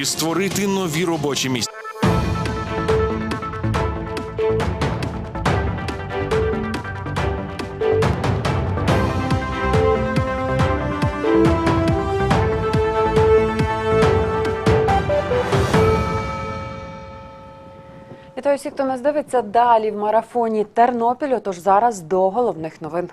і створити нові робочі місця. Вітаю всіх, хто нас дивиться далі в марафоні Тернопіль. Отож зараз до головних новин.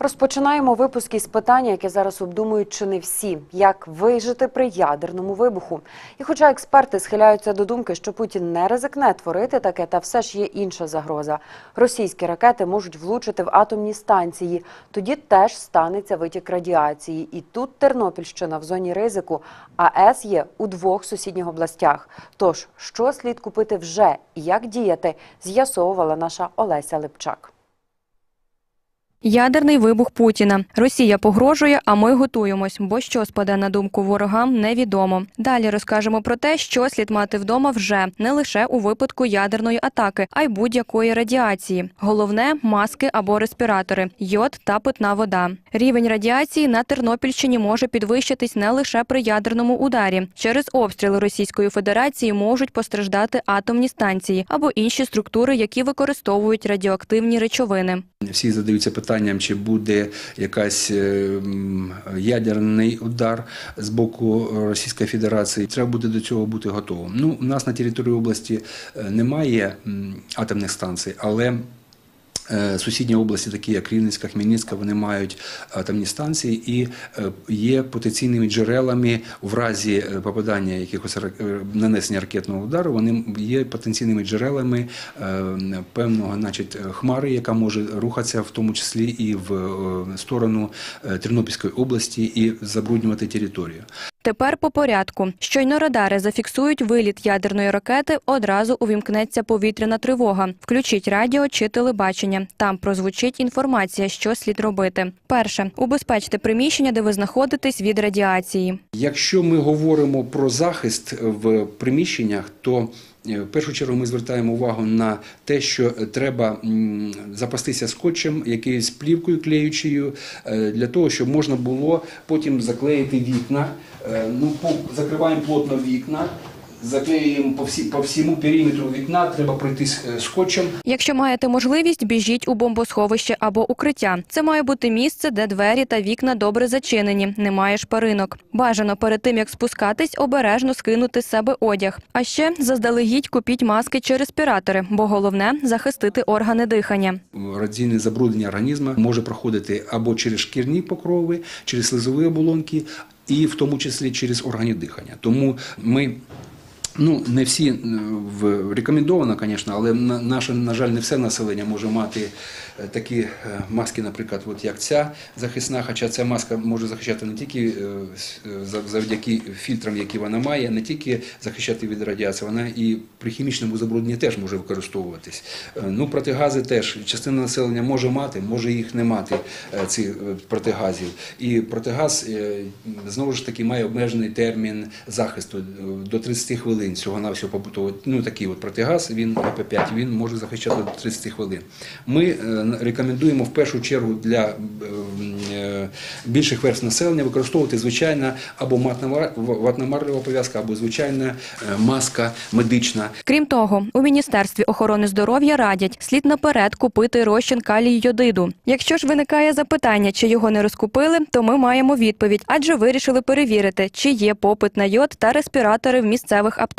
Розпочинаємо випуск із питання, яке зараз обдумують чи не всі: як вижити при ядерному вибуху. І хоча експерти схиляються до думки, що Путін не ризикне творити таке, та все ж є інша загроза. Російські ракети можуть влучити в атомні станції. Тоді теж станеться витік радіації. І тут Тернопільщина в зоні ризику. АЕС є у двох сусідніх областях. Тож, що слід купити вже і як діяти, з'ясовувала наша Олеся Липчак. Ядерний вибух Путіна. Росія погрожує, а ми готуємось. Бо що спаде на думку ворогам, невідомо. Далі розкажемо про те, що слід мати вдома вже не лише у випадку ядерної атаки, а й будь-якої радіації. Головне маски або респіратори, йод та питна вода. Рівень радіації на Тернопільщині може підвищитись не лише при ядерному ударі. Через обстріли Російської Федерації можуть постраждати атомні станції або інші структури, які використовують радіоактивні речовини. Всі задаються питанням, чи буде якась е, ядерний удар з боку Російської Федерації. Треба буде до цього бути готовим. Ну, у нас на території області е, немає атомних станцій, але Сусідні області, такі як Рівненська, Хмельницька, вони мають атомні станції і е, є потенційними джерелами в разі е, попадання якихось е, нанесення ракетного удару. Вони є потенційними джерелами е, певного, значить, е, хмари, яка може рухатися в тому числі і в е, сторону е, Тернопільської області і забруднювати територію. Тепер по порядку. Щойно радари зафіксують виліт ядерної ракети, одразу увімкнеться повітряна тривога. Включіть радіо чи телебачення. Там прозвучить інформація, що слід робити. Перше убезпечте приміщення, де ви знаходитесь від радіації. Якщо ми говоримо про захист в приміщеннях, то в першу чергу ми звертаємо увагу на те, що треба запастися скотчем, якоюсь плівкою клеючою, е, для того, щоб можна було потім заклеїти вікна. Е, Ну, закриваємо плотно вікна, заклеюємо по, всі, по всьому периметру вікна, треба пройтись е, скотчем. Якщо маєте можливість, біжіть у бомбосховище або укриття. Це має бути місце, де двері та вікна добре зачинені, немає шпаринок. Бажано перед тим як спускатись, обережно скинути з себе одяг. А ще заздалегідь купіть маски чи респіратори, бо головне захистити органи дихання. радіаційне забруднення організму може проходити або через шкірні покрови, через слизові оболонки, і в тому числі через органи дихання. Тому ми. Ну, не всі е, рекомендовано, звісно, але на- наше, на жаль, не все населення може мати е, такі е, маски, наприклад, от як ця захисна, хоча ця маска може захищати не тільки завдяки фільтрам, які вона має, не тільки захищати від радіації, вона і при хімічному забрудненні теж може використовуватись. Ну, протигази теж частина населення може мати, може їх не мати цих протигазів. І протигаз знову ж таки має обмежений термін захисту до 30 хвилин. Всього на всього побутовий. Ну такий от протигаз, він ПП5, він може захищати до 30 хвилин. Ми е, рекомендуємо в першу чергу для е, е, більших верств населення використовувати звичайна або ватно-марлева пов'язка, або звичайна маска медична. Крім того, у міністерстві охорони здоров'я радять слід наперед купити розчин калію йодиду. Якщо ж виникає запитання, чи його не розкупили, то ми маємо відповідь, адже вирішили перевірити, чи є попит на йод та респіратори в місцевих аптеках.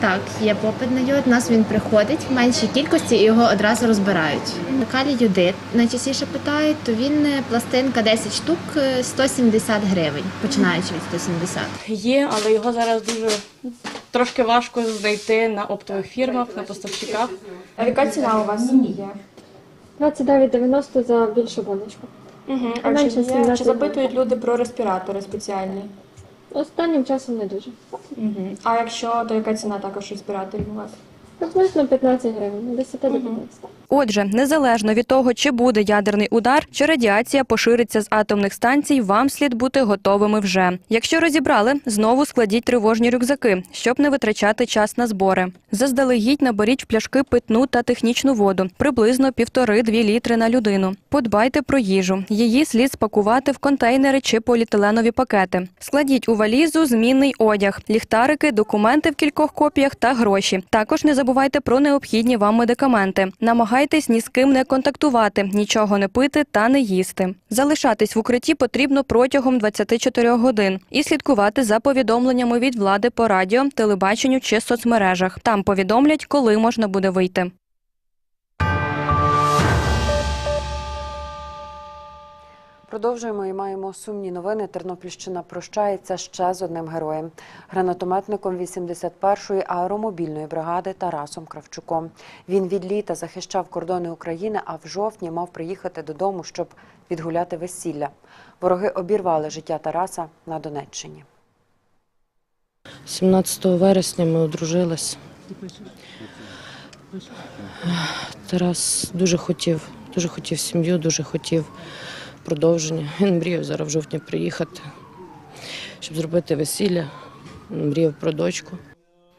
Так, є попит на йод. Нас він приходить в меншій кількості і його одразу розбирають. Калій йодит найчастіше питають, то він е, пластинка 10 штук е, 170 гривень, починаючи від 170. Є, але його зараз дуже трошки важко знайти на оптових фірмах, на поставщиках. А яка ціна у вас є? 29,90 за більшу баночку. Угу. А А чи, є, чи запитують люди про респіратори спеціальні? Останнім часом не дуже. Угу. А якщо, то яка ціна також респіраторів у вас? Приблизно 15 гривень, від 10 до 15. Отже, незалежно від того, чи буде ядерний удар, чи радіація пошириться з атомних станцій, вам слід бути готовими вже. Якщо розібрали, знову складіть тривожні рюкзаки, щоб не витрачати час на збори. Заздалегідь наберіть в пляшки питну та технічну воду, приблизно півтори-дві літри на людину. Подбайте про їжу. Її слід спакувати в контейнери чи поліетиленові пакети. Складіть у валізу змінний одяг, ліхтарики, документи в кількох копіях та гроші. Також не забувайте про необхідні вам медикаменти. Намагайтесь ні з ким не контактувати, нічого не пити та не їсти. Залишатись в укритті потрібно протягом 24 годин і слідкувати за повідомленнями від влади по радіо, телебаченню чи соцмережах. Там повідомлять, коли можна буде вийти. Продовжуємо і маємо сумні новини. Тернопільщина прощається ще з одним героєм – гранатометником 81-ї аеромобільної бригади Тарасом Кравчуком. Він від літа захищав кордони України, а в жовтні мав приїхати додому, щоб відгуляти весілля. Вороги обірвали життя Тараса на Донеччині. 17 вересня ми одружились. Тарас дуже хотів, дуже хотів сім'ю, дуже хотів продовження. Він мріяв зараз в жовтні приїхати, щоб зробити весілля. Мріяв про дочку.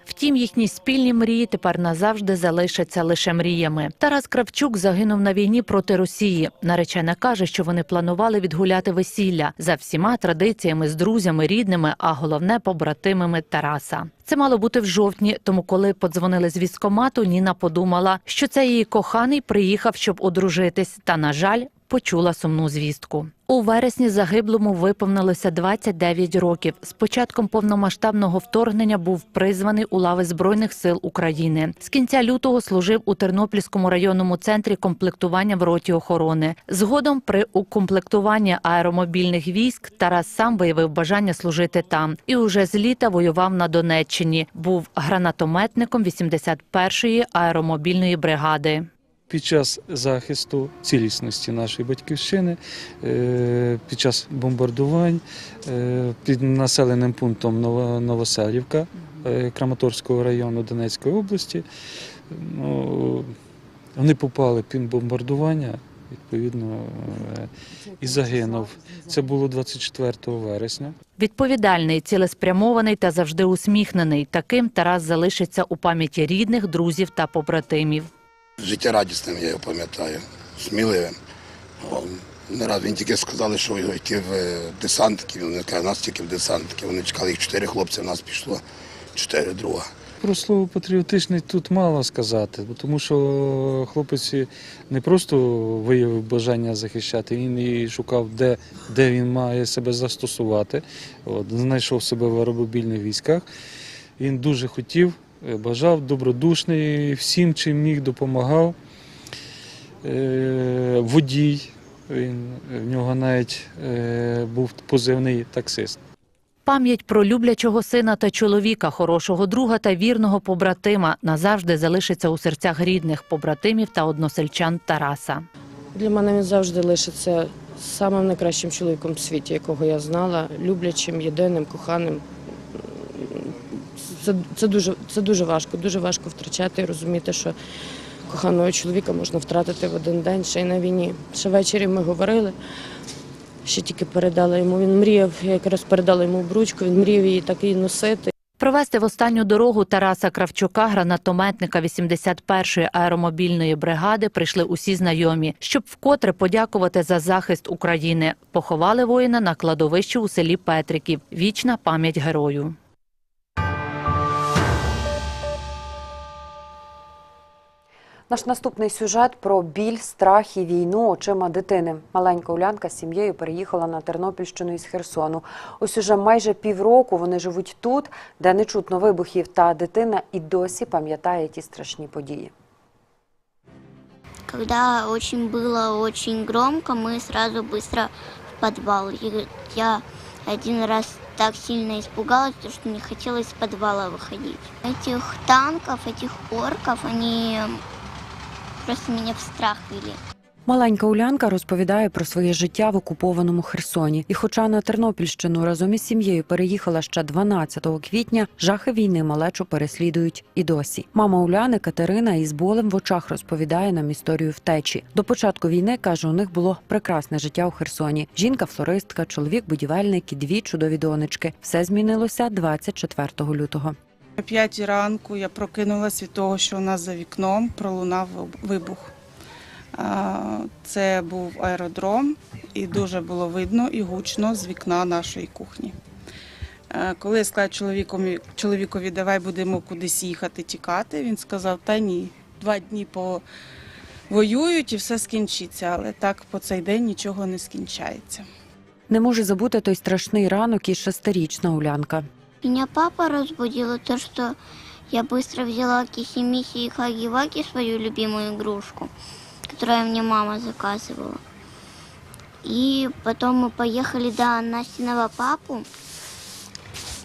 Втім, їхні спільні мрії тепер назавжди залишаться лише мріями. Тарас Кравчук загинув на війні проти Росії. Наречена каже, що вони планували відгуляти весілля за всіма традиціями з друзями, рідними, а головне побратимами Тараса. Це мало бути в жовтні, тому коли подзвонили з військомату, Ніна подумала, що це її коханий приїхав, щоб одружитись. Та на жаль, почула сумну звістку. У вересні загиблому виповнилося 29 років. З початком повномасштабного вторгнення був призваний у лави збройних сил України. З кінця лютого служив у Тернопільському районному центрі комплектування в роті охорони. Згодом при укомплектуванні аеромобільних військ Тарас сам виявив бажання служити там і уже з літа воював на Донеччині. Був гранатометником 81-ї аеромобільної бригади. Під час захисту цілісності нашої батьківщини, е, під час бомбардувань е, під населеним пунктом Ново- Новоселівка е, Краматорського району Донецької області, ну, вони попали під бомбардування, відповідно, і загинув. Це було 24 вересня. Відповідальний, цілеспрямований та завжди усміхнений. Таким Тарас залишиться у пам'яті рідних, друзів та побратимів. Життєрадісним, я його пам'ятаю, сміливим. Не раз він тільки сказали, що його йти в е, десантки. Вони кажуть, нас тільки в десантки. Вони чекали їх чотири хлопці, в нас пішло чотири друга. Про слово патріотичний тут мало сказати, тому що хлопець не просто виявив бажання захищати, він і шукав, де, де він має себе застосувати. От, знайшов себе в аеромобільних військах. Він дуже хотів, бажав, добродушний, всім, чим міг, допомагав. Е, Водій, він, в нього навіть е, був позивний таксист. Пам'ять про люблячого сина та чоловіка, хорошого друга та вірного побратима назавжди залишиться у серцях рідних побратимів та односельчан Тараса. Для мене він завжди лишиться самим найкращим чоловіком в світі, якого я знала, люблячим, єдиним, коханим. Це, це, дуже, це дуже важко, дуже важко втрачати і розуміти, що коханого чоловіка можна втратити в один день, ще й на війні. Ще ввечері ми говорили, ще тільки передала йому. Він мріяв, якраз передала йому бручку, він мріяв її так і носити. Провести в останню дорогу Тараса Кравчука, гранатометника 81-ї аеромобільної бригади, прийшли усі знайомі, щоб вкотре подякувати за захист України. Поховали воїна на кладовищі у селі Петриків. Вічна пам'ять герою. Наш наступний сюжет про біль, страх і війну очима дитини. Маленька Улянка з сім'єю переїхала на Тернопільщину із Херсону. Ось уже майже півроку вони живуть тут, де не чутно вибухів, та дитина і досі пам'ятає ті страшні події. Когда очень было очень громко, мы сразу быстро в подвал. И я один раз так сильно испугалась, потому что не хотелось из подвала выходить. Этих танков, этих орков, они просто меня в страх вели. Маленька Улянка розповідає про своє життя в окупованому Херсоні. І хоча на Тернопільщину разом із сім'єю переїхала ще 12 квітня, жахи війни малечу переслідують і досі. Мама Уляни Катерина із болем в очах розповідає нам історію втечі. До початку війни каже, у них було прекрасне життя у Херсоні. Жінка флористка, чоловік будівельник і дві чудові донечки. Все змінилося 24 лютого. О п'ятій ранку я прокинулась від того, що у нас за вікном пролунав вибух. Це був аеродром, і дуже було видно і гучно з вікна нашої кухні. Коли я сказала чоловікові, чоловікові, давай будемо кудись їхати, тікати, він сказав, та ні, два дні повоюють і все скінчиться, але так по цей день нічого не скінчається. Не може забути той страшний ранок і шестирічна Улянка. Меня папа разбудил, то, что я быстро взяла кисимиси и хаги-ваги, свою любимую игрушку, которую мне мама заказывала. И потом мы поехали до Настиного папу.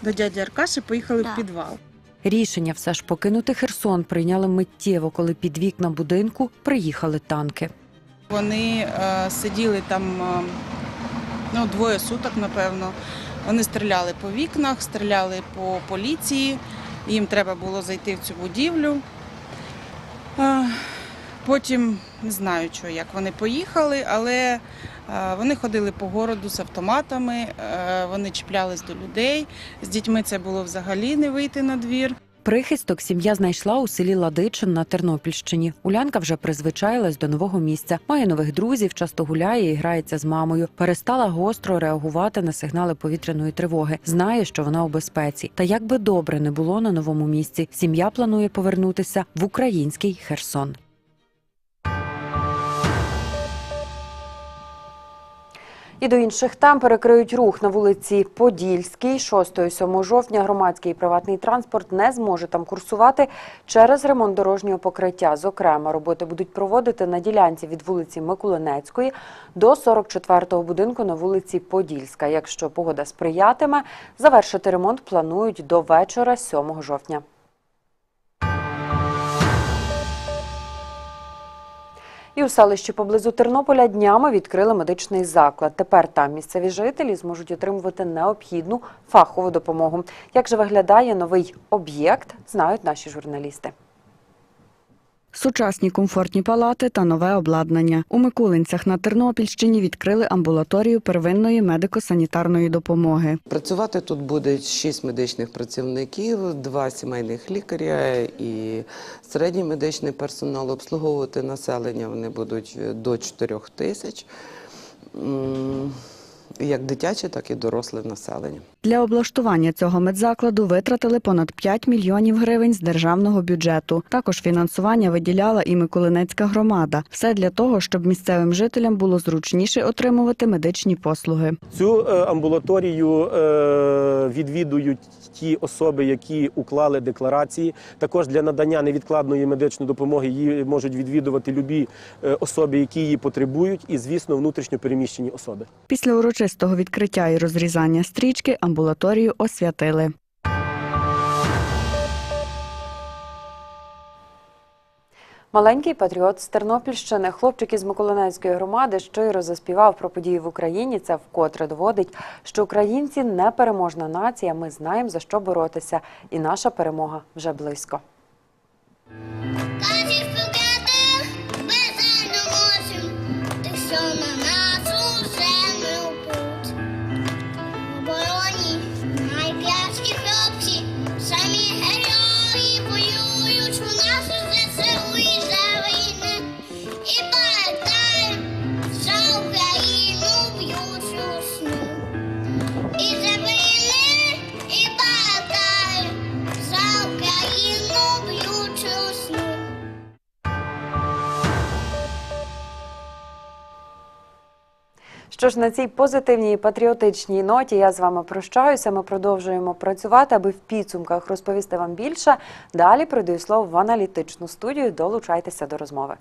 До дяді Аркаші поїхали Да. в підвал. Рішення все ж покинути Херсон прийняли миттєво, коли під вікна будинку приїхали танки. Вони е, сиділи там е, ну, двоє суток, напевно. Вони стріляли по вікнах, стріляли по поліції. Їм треба було зайти в цю будівлю. Потім не знаю, що, як вони поїхали, але вони ходили по городу з автоматами, вони чіплялись до людей. З дітьми це було взагалі не вийти на двір. Прихисток сім'я знайшла у селі Ладичин на Тернопільщині. Улянка вже призвичаїлась до нового місця. Має нових друзів, часто гуляє і грається з мамою. Перестала гостро реагувати на сигнали повітряної тривоги. Знає, що вона у безпеці. Та як би добре не було на новому місці, сім'я планує повернутися в український Херсон. І до інших тем перекриють рух на вулиці Подільській. 6-7 жовтня громадський і приватний транспорт не зможе там курсувати через ремонт дорожнього покриття. Зокрема, роботи будуть проводити на ділянці від вулиці Миколинецької до 44-го будинку на вулиці Подільська. Якщо погода сприятиме, завершити ремонт планують до вечора 7 жовтня. І у селищі поблизу Тернополя днями відкрили медичний заклад. Тепер там місцеві жителі зможуть отримувати необхідну фахову допомогу. Як же виглядає новий об'єкт, знають наші журналісти. Сучасні комфортні палати та нове обладнання. У Микулинцях на Тернопільщині відкрили амбулаторію первинної медико-санітарної допомоги. Працювати тут буде шість медичних працівників, два сімейних лікаря і середній медичний персонал. Обслуговувати населення вони будуть до 4 тисяч, як дитяче, так і доросле населення. Для облаштування цього медзакладу витратили понад 5 мільйонів гривень з державного бюджету. Також фінансування виділяла і Миколинецька громада. Все для того, щоб місцевим жителям було зручніше отримувати медичні послуги. Цю е, амбулаторію е, відвідують ті особи, які уклали декларації. Також для надання невідкладної медичної допомоги її можуть відвідувати любі е, особи, які її потребують, і звісно, внутрішньо переміщені особи. Після урочистого відкриття і розрізання стрічки амбулаторію освятили. Маленький патріот з Тернопільщини, хлопчик із Миколинецької громади, щиро заспівав про події в Україні. Це вкотре доводить, що українці непереможна нація. Ми знаємо за що боротися, і наша перемога вже близько. Що ж на цій позитивній патріотичній ноті я з вами прощаюся. Ми продовжуємо працювати, аби в підсумках розповісти вам більше. Далі передаю слово в аналітичну студію. Долучайтеся до розмови.